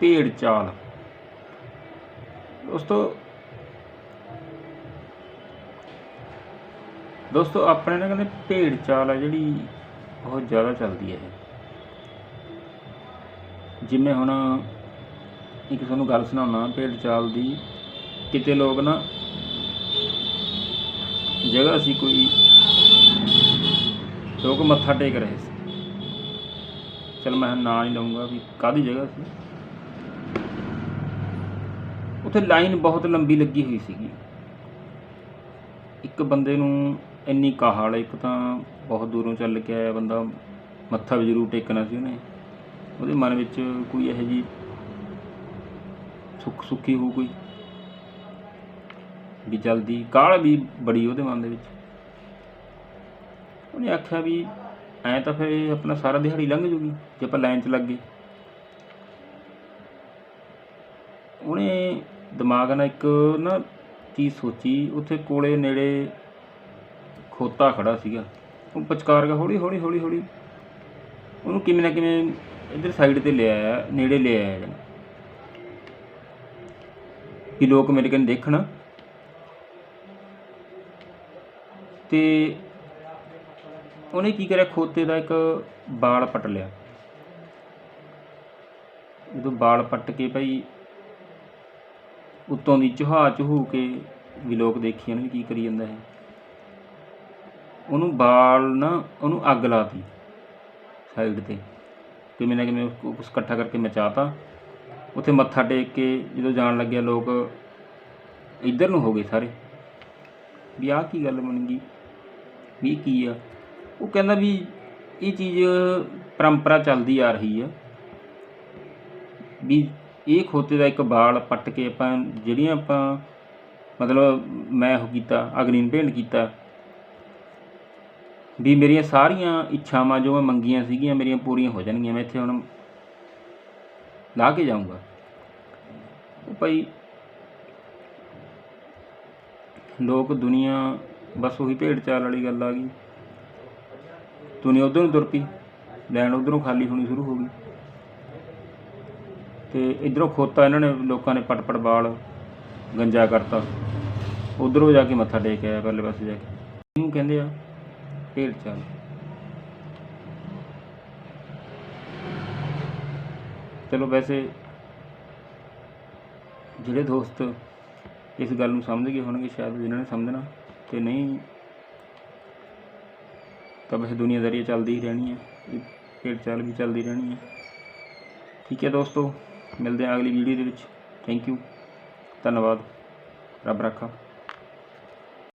ਭੇਡ ਚਾਲ। ਦੋਸਤੋ ਦੋਸਤੋ, ਆਪਣੇ ਨਾਲ ਕਹਿੰਦੇ ਭੇੜ ਚਾਲ ਆ ਜਿਹੜੀ ਬਹੁਤ ਜ਼ਿਆਦਾ ਚੱਲਦੀ ਹੈ ਜਿਵੇਂ ਹੁਣ ਇੱਕ ਤੁਹਾਨੂੰ ਗੱਲ ਸੁਣਾਉਣਾ, ਭੇਡ ਚਾਲ ਦੀ ਕਿਤੇ ਲੋਕ ਨਾ ਜਗ੍ਹਾ ਸੀ ਕੋਈ, ਲੋਕ ਮੱਥਾ ਟੇਕ ਰਹੇ ਸੀ। ਚਲ ਮੈਂ ਨਾਂ ਨਹੀਂ ਲਊਂਗਾ ਵੀ ਕਾਦੀ ਜਗ੍ਹਾ ਸੀ। ਉੱਥੇ ਲਾਈਨ ਬਹੁਤ ਲੰਬੀ ਲੱਗੀ ਹੋਈ ਸੀਗੀ। ਇੱਕ ਬੰਦੇ ਨੂੰ ਇੰਨੀ ਕਾਹਲ ਇੱਕ ਤਾਂ ਬਹੁਤ ਦੂਰੋਂ ਚੱਲ ਕੇ ਆਇਆ ਬੰਦਾ, ਮੱਥਾ ਵੀ ਜ਼ਰੂਰ ਟੇਕਣਾ ਸੀ ਉਹਨੇ। ਉਹਦੇ ਮਨ ਵਿੱਚ ਕੋਈ ਇਹੋ ਜੀ ਸੁੱਖ ਸੁੱਖੀ ਹੋ ਕੋਈ? ਵੀ ਜਲਦੀ, ਕਾਹਲ ਵੀ ਬੜੀ ਉਹਦੇ ਮਨ ਦੇ ਵਿੱਚ। ਉਹਨੇ ਆਖਿਆ ਵੀ ਐਂ ਤਾਂ ਫਿਰ ਆਪਣਾ ਸਾਰਾ ਦਿਹਾੜੀ ਲੰਘ ਜੂਗੀ, ਜੇ ਆਪਾਂ ਲਾਈਨ 'ਚ ਲੱਗ ਗਏ। ਉਹਨੇ ਦਿਮਾਗ ਨਾਲ ਇੱਕ ਨਾ ਚੀਜ਼ ਸੋਚੀ, ਉੱਥੇ ਕੋਲੇ ਨੇੜੇ ਖੋਤਾ ਖੜਾ ਸੀਗਾ। ਉਹ ਪਚਕਾਰ ਗਿਆ, ਹੌਲੀ ਹੌਲੀ ਹੌਲੀ ਹੌਲੀ। ਉਹਨੂੰ ਕਿਵੇਂ ਨਾ ਕਿਵੇਂ ਇੱਧਰ ਸਾਈਡ ਤੇ ਲੈ ਆਇਆ, ਨੇੜੇ ਲੈ ਆਇਆ ਜਨ ਕਿ ਲੋਕ ਮੇਰੇ ਕੰਨ ਦੇਖਣ। ਤੇ ਉਹਨੇ ਕੀ ਕਰਿਆ? ਖੋਤੇ ਦਾ ਇੱਕ ਬਾਲ ਪਟ ਲਿਆ। ਜਦੋਂ ਬਾਲ ਪੱਟ ਕੇ ਭਾਈ ਉੱਤੋਂ ਦੀ ਚੁਹਾ ਚੁਹੂ ਕੇ ਵੀ ਲੋਕ ਦੇਖੀ ਜਾਣ ਵੀ ਕੀ ਕਰੀ ਜਾਂਦਾ ਹੈ ਉਹਨੂੰ ਬਾਲ ਨਾ ਉਹਨੂੰ ਅੱਗ ਲਾਤੀ ਸਾਈਡ ਤੇ। ਕਿਵੇਂ ਨਾ ਕਿਵੇਂ ਕੁਛ ਇਕੱਠਾ ਕਰਕੇ ਮਚਾਤਾ। ਉੱਥੇ ਮੱਥਾ ਟੇਕ ਕੇ ਜਦੋਂ ਜਾਣ ਲੱਗਿਆ ਲੋਕ ਇੱਧਰ ਨੂੰ ਹੋ ਗਏ ਸਾਰੇ। ਵੀ ਆਹ ਕੀ ਗੱਲ ਬਣ ਗਈ? ਵੀ ਕੀ ਆ? ਉਹ ਕਹਿੰਦਾ ਵੀ ਇਹ ਚੀਜ਼ ਪਰੰਪਰਾ ਚੱਲਦੀ ਆ ਰਹੀ ਆ। ਵੀ ਇਹ ਖੋਤੇ ਦਾ ਇੱਕ ਬਾਲ ਪੱਟ ਕੇ ਆਪਾਂ ਜਿਹੜੀਆਂ ਆਪਾਂ ਮਤਲਬ ਮੈਂ ਉਹ ਕੀਤਾ, ਅਗਨੀਨ ਭੇਂਟ ਕੀਤਾ, ਵੀ ਮੇਰੀਆਂ ਸਾਰੀਆਂ ਇੱਛਾਵਾਂ ਜੋ ਮੈਂ ਮੰਗੀਆਂ ਸੀਗੀਆਂ ਮੇਰੀਆਂ ਪੂਰੀਆਂ ਹੋ ਜਾਣਗੀਆਂ, ਮੈਂ ਇੱਥੇ ਹੁਣ ਲਾ ਕੇ ਜਾਊਂਗਾ। ਉਹ ਭਾਈ ਲੋਕ ਦੁਨੀਆ ਬਸ ਉਹੀ ਭੇਡ ਚਾਲ ਵਾਲੀ ਗੱਲ ਆ ਗਈ। ਦੁਨੀਆ ਉਧਰ ਨੂੰ ਤੁਰ ਪਈ, ਲੈਣ ਉਧਰੋਂ ਖਾਲੀ ਹੋਣੀ ਸ਼ੁਰੂ ਹੋ ਗਈ। ਤੇ ਇਧਰੋਂ ਖੋਤਾ ਇਹਨਾਂ ਨੇ, ਲੋਕਾਂ ਨੇ ਪਟ ਪਟ ਬਾਲ ਗੰਜਾ ਕਰਤਾ। ਉਧਰੋਂ ਜਾ ਕੇ ਮੱਥਾ ਟੇਕ ਆਇਆ, ਪਹਿਲੇ ਪਾਸੇ ਜਾ ਕੇ। ਇਹਨੂੰ ਕਹਿੰਦੇ ਆ ਭੇਡ ਚਾਲ। ਚਲੋ ਵੈਸੇ ਜਿਹੜੇ ਦੋਸਤ ਇਸ ਗੱਲ ਨੂੰ ਸਮਝ ਗਏ ਹੋਣਗੇ, ਸ਼ਾਇਦ ਜਿਨ੍ਹਾਂ ਨੇ ਸਮਝਣਾ। ਤੇ ਨਹੀਂ, ਤਾਂ ਵੈਸੇ ਦੁਨੀਆਦਾਰੀ ਚੱਲਦੀ ਹੀ ਰਹਿਣੀ ਹੈ। ਇਹ ਚਾਲ ਵੀ ਚੱਲਦੀ ਰਹਿਣੀ ਹੈ। ਠੀਕ ਹੈ ਦੋਸਤੋ। ਮਿਲਦੇ ਹਾਂ ਅਗਲੀ ਵੀਡੀਓ ਦੇ ਵਿੱਚ। ਥੈਂਕ ਯੂ ਧੰਨਵਾਦ। ਰੱਬ ਰਾਖਾ।